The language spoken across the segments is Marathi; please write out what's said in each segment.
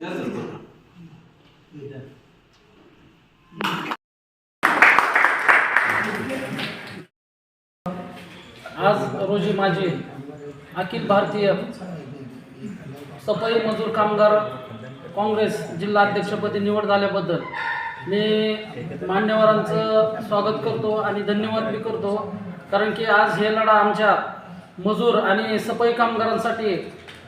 आज रोजी माझी अखिल भारतीय सफाई मजूर कामगार काँग्रेस जिल्हा अध्यक्षपदी निवड झाल्याबद्दल मी मान्यवरांचं स्वागत करतो आणि धन्यवाद बी करतो. कारण की आज हे लढा आमच्या मजूर आणि सफाई कामगारांसाठी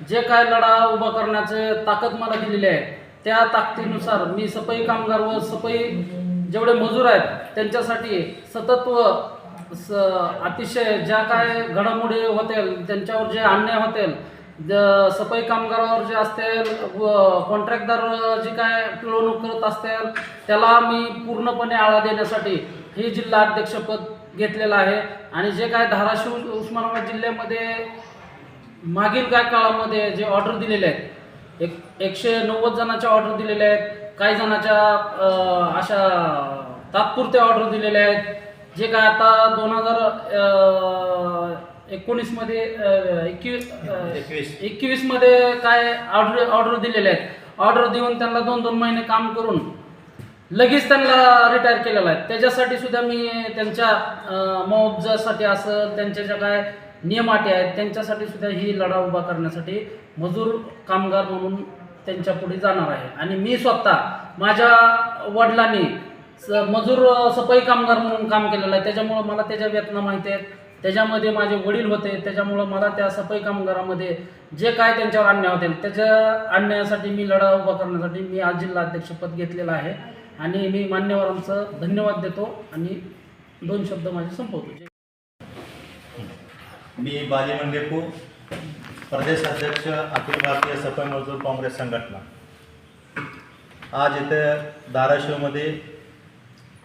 जे काय लढा उभा करण्याचे ताकद मला दिलेली आहे त्या ताकदीनुसार मी सफाई कामगार व सफाई जेवढे मजूर आहेत त्यांच्यासाठी सतत व स अतिशय ज्या काय घडामोडी होतील त्यांच्यावर जे अन्याय होतील ज- सफाई कामगारावर जे असतील व कॉन्ट्रॅक्टदार जी काय पिळवणूक करत असतील त्याला मी पूर्णपणे आळा देण्यासाठी हे जिल्हा अध्यक्षपद घेतलेलं आहे. आणि जे काय धाराशिव उस्मानाबाद जिल्ह्यामध्ये मागील काय काळामध्ये जे ऑर्डर दिलेले आहेत एक एकशे नव्वद जणांच्या ऑर्डर दिलेल्या आहेत काही जणांच्या अशा तात्पुरत्या ऑर्डर दिलेल्या आहेत जे काय आता दोन हजार एकोणीसमध्ये एकवीस एकवीस. एकवीसमध्ये काय ऑर्डर ऑर्डर दिलेले आहेत ऑर्डर देऊन त्यांना दोन दोन महिने काम करून लगेच त्यांना रिटायर केलेलं आहे त्याच्यासाठी सुद्धा मी त्यांच्या मुआवजासाठी असेल त्यांच्या ज्या काय नियमाटे आहेत. त्यांच्यासाठी सुद्धा ही लढा उभा करण्यासाठी मजूर कामगार म्हणून त्यांच्या पुढे जाणार आहे. आणि मी स्वतः माझ्या वडिलांनी स मजूर सफाई कामगार म्हणून काम केलेलं आहे. त्याच्यामुळं मला त्याच्या वेतना माहिती आहेत. त्याच्यामध्ये माझे वडील होते. त्याच्यामुळं मला त्या सफाई कामगारामध्ये जे काय त्यांच्यावर अन्याय होतील त्याच्या आणण्यासाठी मी लढा उभा करण्यासाठी मी आज जिल्हा अध्यक्षपद घेतलेलं आहे. आणि मी मान्यवरांचं धन्यवाद देतो. आणि दोन शब्द माझे संपवतो. मी बाली मंडेपू प्रदेश अध्यक्ष अखिल भारतीय सफाई मजदूर काँग्रेस संघटना. आज इथे धाराशिवमध्ये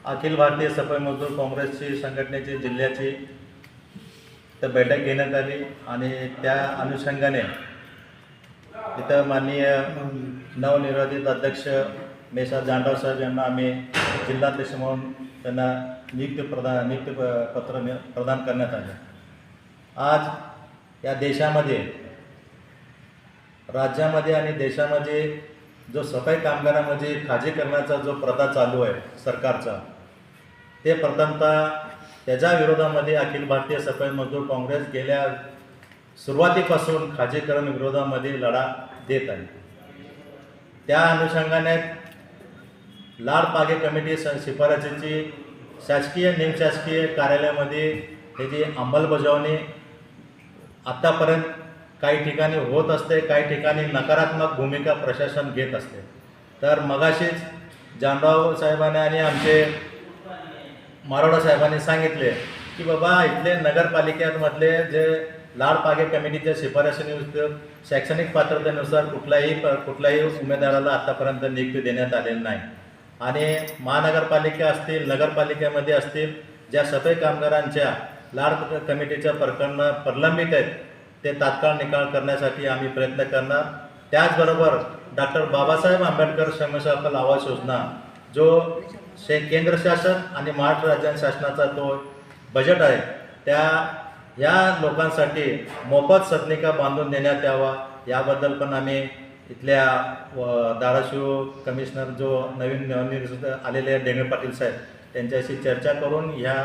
अखिल भारतीय सफाई मजदूर काँग्रेसची संघटनेची जिल्ह्याची तर बैठक घेण्यात आली आणि त्या अनुषंगाने इथं माननीय नवनिर्वाचित अध्यक्ष मेसा जांडव साहेब यांना आम्ही जिल्हाध्यक्ष म्हणून त्यांना नियुक्ती प्रदान नियुक्ती प- पत्र नि- प्रदान करण्यात आले. आज या देशामध्ये राज्यामध्ये आणि देशामध्ये जो सफाई कामगारामध्ये खाजेकरणाचा जो प्रथा चालू आहे सरकारचा ते प्रथमतः त्याच्या विरोधामध्ये अखिल भारतीय सफाई मजदूर काँग्रेस गेल्या सुरुवातीपासून खाजेकरण विरोधामध्ये लढा देत आहे. त्या अनुषंगाने लाड पागे कमिटी स शिफारसीची शासकीय निमशासकीय कार्यालयामध्ये त्याची अंमलबजावणी आत्तापर्यंत काही ठिकाणी होत असते काही ठिकाणी नकारात्मक भूमिका प्रशासन घेत असते. तर मगाशीच जानराव साहेबांनी आणि आमचे मारोडा साहेबांनी सांगितले की बाबा इथले नगरपालिकेमधले जे लाड पागे कमिटीच्या शिफारशीनुसार शैक्षणिक पात्रतेनुसार कुठल्याही प- कुठल्याही उमेदवाराला आत्तापर्यंत नियुक्ती देण्यात आलेली नाही. आणि महानगरपालिका असतील नगरपालिकेमध्ये असतील ज्या सफाई कामगारांच्या लाड कमिटीच्या प्रकरणं प्रलंबित आहेत ते तात्काळ निकाल करण्यासाठी आम्ही प्रयत्न करणार. त्याचबरोबर डॉक्टर बाबासाहेब आंबेडकर श्रमशाफल आवास योजना जो शे केंद्र शासन आणि महाराष्ट्र राज्य शासनाचा तो बजेट आहे त्या या लोकांसाठी मोफत सदनिका बांधून देण्यात यावा याबद्दल पण आम्ही इथल्या व धाराशिव कमिशनर जो नवीन नवनिर्मित आलेले डेंगळे पाटील साहेब त्यांच्याशी चर्चा करून ह्या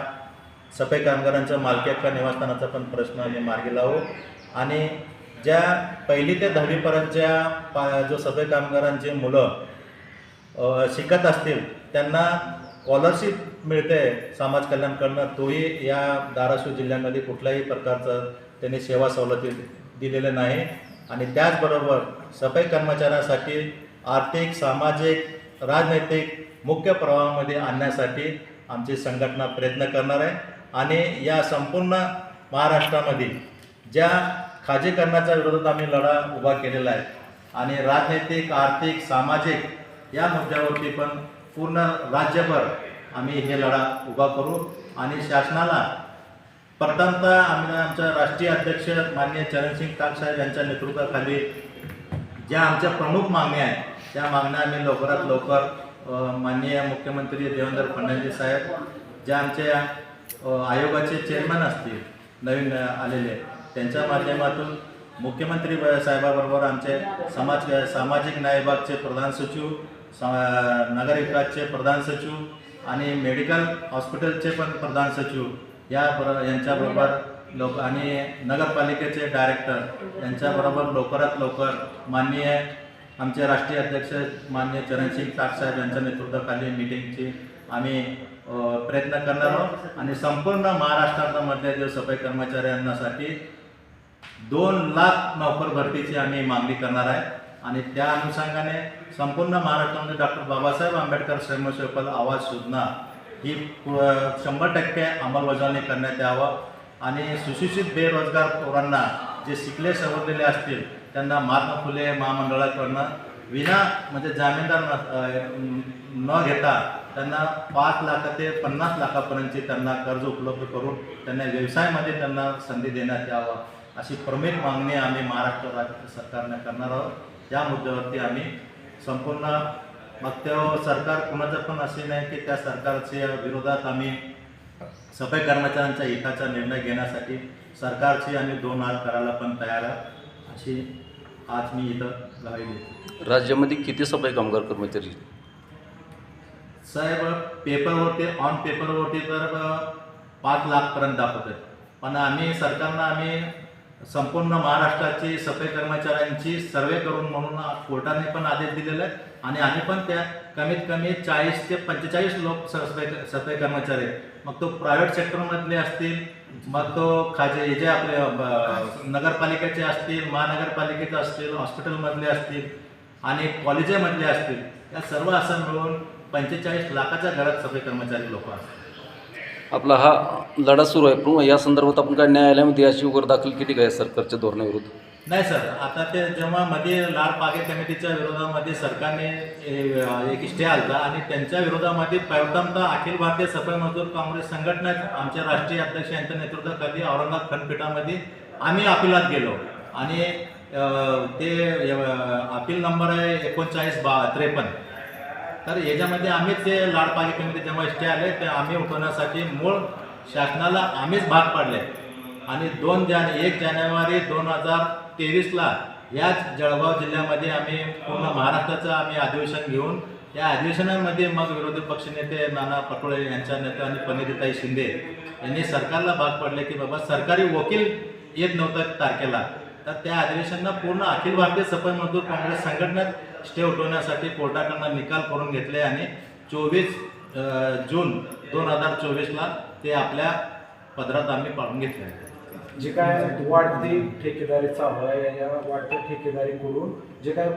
सफाई कामगारांच्या मालकी हक्का निवासस्थानाचा पण प्रश्न आम्ही मार्गी लावू. आणि ज्या पहिली ते दहावीपर्यंतच्या पा जो सफाई कामगारांची मुलं शिकत असतील त्यांना स्कॉलरशिप मिळते समाज कल्याणकडनं तोही या धाराशिव जिल्ह्यामध्ये कुठल्याही प्रकारचं त्यांनी सेवा सवलती दिलेलं नाही. आणि त्याचबरोबर सफाई कर्मचाऱ्यांसाठी आर्थिक सामाजिक राजनैतिक मुख्य प्रवाहामध्ये आणण्यासाठी आमची संघटना प्रयत्न करणार आहे. आणि या संपूर्ण महाराष्ट्रामध्ये ज्या खाजेकरणाच्या विरोधात आम्ही लढा उभा केलेला आहे आणि राजनैतिक आर्थिक सामाजिक या मुद्द्यावरती पण पूर्ण राज्यभर आम्ही हे लढा उभा करू आणि शासनाला प्रथमतः आम्ही आमच्या राष्ट्रीय अध्यक्ष माननीय चरणसिंग साहेब यांच्या नेतृत्वाखाली ज्या आमच्या प्रमुख मागण्या आहेत त्या मागण्या आम्ही लवकरात लवकर माननीय मुख्यमंत्री देवेंद्र फडणवीस साहेब ज्या आमच्या आयोगाचे चेअरमन असतील नवीन आलेले त्यांच्या माध्यमातून मुख्यमंत्री साहेबाबरोबर आमचे समाज सामाजिक न्याय विभागचे प्रधान सचिव सा- नगर विकासचे प्रधान सचिव आणि मेडिकल हॉस्पिटलचे पण प्रधान सचिव या बरो यांच्याबरोबर लोक आणि नगरपालिकेचे डायरेक्टर यांच्याबरोबर लवकरात लवकर माननीय आमचे राष्ट्रीय अध्यक्ष माननीय चरणसिंग साहेब यांच्या नेतृत्वाखाली मीटिंगची आम्ही प्रयत्न करणार आहोत. आणि संपूर्ण महाराष्ट्रामधल्या जे सफाई कर्मचाऱ्यांसाठी दोन लाख नोकर भरतीची आम्ही मागणी करणार आहे. आणि त्या अनुषंगाने संपूर्ण महाराष्ट्रामध्ये डॉक्टर बाबासाहेब आंबेडकर स्वयंसेवक आवाज योजना ही शंभर टक्के अंमलबजावणी करण्यात यावं. आणि सुशिक्षित बेरोजगार पोरांना जे शिकले सवरलेले असतील त्यांना महात्मा फुले महामंडळाकडनं विना म्हणजे जामीनदार न घेता त्यांना पाच लाख ते पन्नास लाखापर्यंतचे त्यांना कर्ज उपलब्ध करून त्यांना व्यवसायामध्ये त्यांना संधी देण्यात यावा अशी प्रमुख मागणी आम्ही महाराष्ट्र राज्य सरकारने करणार आहोत. या मुद्द्यावरती आम्ही संपूर्ण मग ते सरकार कुणाचं पण असे नाही की त्या सरकारच्या विरोधात आम्ही सफाई कर्मचाऱ्यांच्या हिताचा निर्णय घेण्यासाठी सरकारची आम्ही दोन हात करायला पण तयार आहे अशी आज मी इथं ग्वाही देतो. राज्यामध्ये किती सफाई कामगार कर्मचारी साहेब पेपरवरती ऑन पेपरवरती तर पाच लाखपर्यंत दाखवतात पण आम्ही सरकारनं आम्ही संपूर्ण महाराष्ट्राची सफाई कर्मचाऱ्यांची सर्वे करून म्हणून कोर्टाने पण आदेश दिलेला आहे आणि आम्ही पण त्या कमीत कमी चाळीस ते पंचेचाळीस लोक सफाई सफाई कर्मचारी मग तो प्रायव्हेट सेक्टरमधले असतील मग तो खाजे हे जे आपले नगरपालिकेचे असतील महानगरपालिकेचे असतील हॉस्पिटलमधले असतील आणि कॉलेजेमधले असतील या सर्व असं मिळून पंचेचाळीस लाखाच्या घरात सफाई कर्मचारी लोक असतात. आपला हा लढा सुरू आहे. पण या संदर्भात आपण काय न्यायालयामध्ये याची वगैरे दाखल केली काय सरकारच्या धोरणाविरुद्ध? नाही सर आता ते जेव्हा मध्ये लाल पागे कमिटीच्या विरोधामध्ये सरकारने ए- एक स्टे आलता आणि त्यांच्या विरोधामध्ये प्रथमतः अखिल भारतीय सफाई मजदूर काँग्रेस संघटना आमच्या राष्ट्रीय अध्यक्ष यांच्या नेतृत्वाखाली औरंगाबाद खंडपीठामध्ये आम्ही अपिलात गेलो. आणि अ, ते अ, अपील नंबर आहे एकोणचाळीस बा त्रेपन्न. तर याच्यामध्ये आम्ही ते लाड पागे जेव्हा इष्टे आले ते आम्ही उठवण्यासाठी मूळ शासनाला आम्हीच भाग पाडले. आणि दोन जान एक जानेवारी दोन हजार तेवीसला याच जळगाव जिल्ह्यामध्ये आम्ही पूर्ण महाराष्ट्राचं आम्ही अधिवेशन घेऊन या अधिवेशनामध्ये मग विरोधी पक्षनेते नाना पटोळे यांच्या नेते आणि पनिरीताई शिंदे यांनी सरकारला भाग पाडले की बाबा सरकारी वकील येत नव्हतं तारखेला. तर त्या अधिवेशनाला पूर्ण अखिल भारतीय सफाई मजदूर काँग्रेस संघटनेत स्टे उठवण्यासाठी कोर्टाकडनं निकाल करून घेतले आणि चोवीस जून दोन हजार चोवीसला ते आपल्या पदरात आम्ही पाडून घेतले जे काय वाढती ठेकेदारी चालू आहे या वाढत्या ठेकेदारीकडून जे काय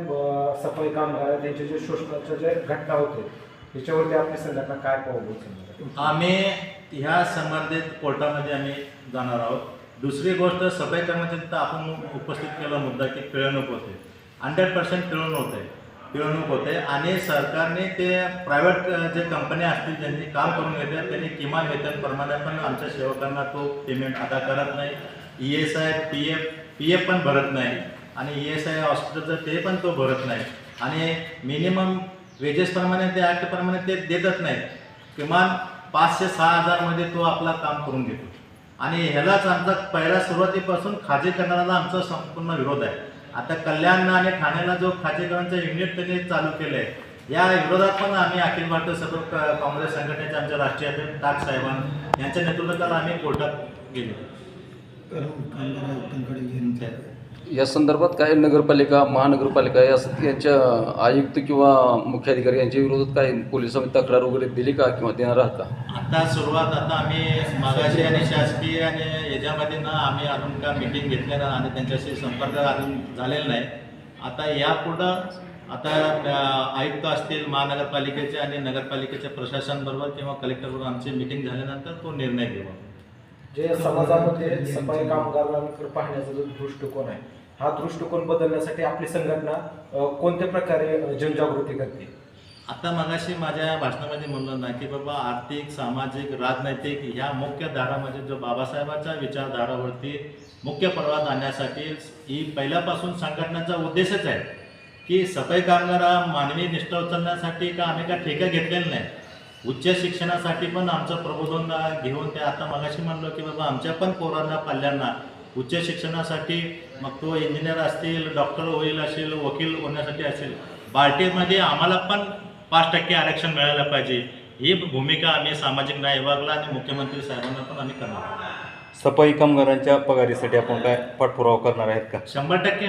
सफाई कामगार त्यांचे जे शोषणाच्या जे घटना होते त्याच्यावरती आपली संघटना काय पाहू? आम्ही ह्या संबंधित कोर्टामध्ये आम्ही जाणार आहोत दुसरी गोष्ट सफाई कर्मचारी आपण उपस्थित केला मुद्दा की पिळवणूक होते. हंड्रेड पर्सेंट पिळवणूक होते. पिळवणूक होते. आणि सरकारने ते प्रायव्हेट जे कंपन्या असतील ज्यांनी काम करून घेतात त्यांनी किमान वेतनप्रमाणे पण आमच्या सेवकांना तो पेमेंट अदा करत नाही. E S I P F P F पण भरत नाही. आणि ई एस आय हॉस्पिटलचं ते पण तो भरत नाही. आणि मिनिमम वेजेसप्रमाणे ते ॲक्टप्रमाणे ते देतच नाही किमान पाचशे सहा हजारमध्ये तो आपला काम करून घेतो. आणि ह्यालाच आमचा पहिल्या सुरुवातीपासून खाजेकरणाला आमचा संपूर्ण विरोध आहे आता कल्याण आणि ठाण्याला जो खाजेकरांचं युनिट त्यांनी चालू केलं आहे या विरोधात पण आम्ही अखिल भारतीय सर्व काँग्रेस संघटनेचे आमच्या राष्ट्रीय अध्यक्ष टाक साहेबां यांच्या नेतृत्वात आम्ही कोर्टात गेलो या संदर्भात काय नगरपालिका महानगरपालिका या यांच्या आयुक्त किंवा मुख्याधिकारी यांच्या विरोधात काय पोलिसांनी तक्रार वगैरे दिली का किंवा देणार आहात का? आता सुरुवात आता आम्ही मागाशी आणि शासकीय आणि याच्यामध्ये ना आम्ही अजून का मिटिंग घेतलेला आणि त्यांच्याशी संपर्क अजून झालेला नाही. आता यापुढं आता आयुक्त असतील महानगरपालिकेचे आणि नगरपालिकेच्या प्रशासनाबरोबर किंवा कलेक्टरबरोबर आमची मिटिंग झाल्यानंतर तो निर्णय घेऊ जे समाजामध्ये सफाई कामगारांकडे पाहण्याचा जो दृष्टिकोन आहे हा दृष्टिकोन बदलण्यासाठी आपली संघटना कोणत्या प्रकारे जनजागृती करते? आता मगाशी माझ्या भाषणामध्ये म्हणलं ना की बाबा आर्थिक सामाजिक राजनैतिक ह्या मुख्य धारामध्ये जो बाबासाहेबांच्या विचारधारावरती मुख्य प्रवाह आणण्यासाठी ही पहिल्यापासून संघटनेचा उद्देशच आहे की सफाई कामगार मानवी निष्ठा उचलण्यासाठी का आम्ही का ठेका घेतलेला नाही उच्च शिक्षणासाठी पण आमचं प्रबोधन घेऊन ते आता मगाशी म्हणलो की बाबा आमच्या पण पोरांना पाल्यांना उच्च शिक्षणासाठी मग तो इंजिनियर असतील डॉक्टर होईल असेल वकील होण्यासाठी असेल बार्टीमध्ये आम्हाला पण पाच टक्के आरक्षण मिळायला पाहिजे. ही भूमिका आम्ही सामाजिक न्याय विभागाला आणि मुख्यमंत्री साहेबांना पण आम्ही करणार. सफाई कामगारांच्या पगारीसाठी आपण काय पाठपुरावा करणार आहेत का? शंभर टक्के.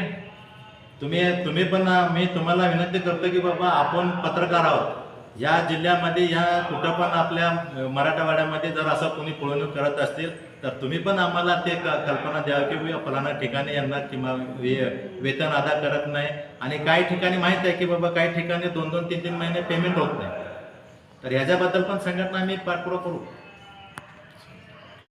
तुम्ही तुम्ही पण मी तुम्हाला विनंती करतो की बाबा आपण पत्रकार आहोत. या जिल्ह्यामध्ये या कुठं पण आपल्या मराठवाड्यामध्ये जर असं कोणी पुळवणूक करत असतील तर तुम्ही पण आम्हाला ते क- कल्पना द्यावी की फलाना ठिकाणी यांना किंवा वे- वेतन अदा करत नाही. आणि काही ठिकाणी माहीत आहे की बाबा काही ठिकाणी दोन दोन तीन तीन महिने पेमेंट होत नाही. तर ह्याच्याबद्दल पण संघटना आम्ही पाठपुरा करू.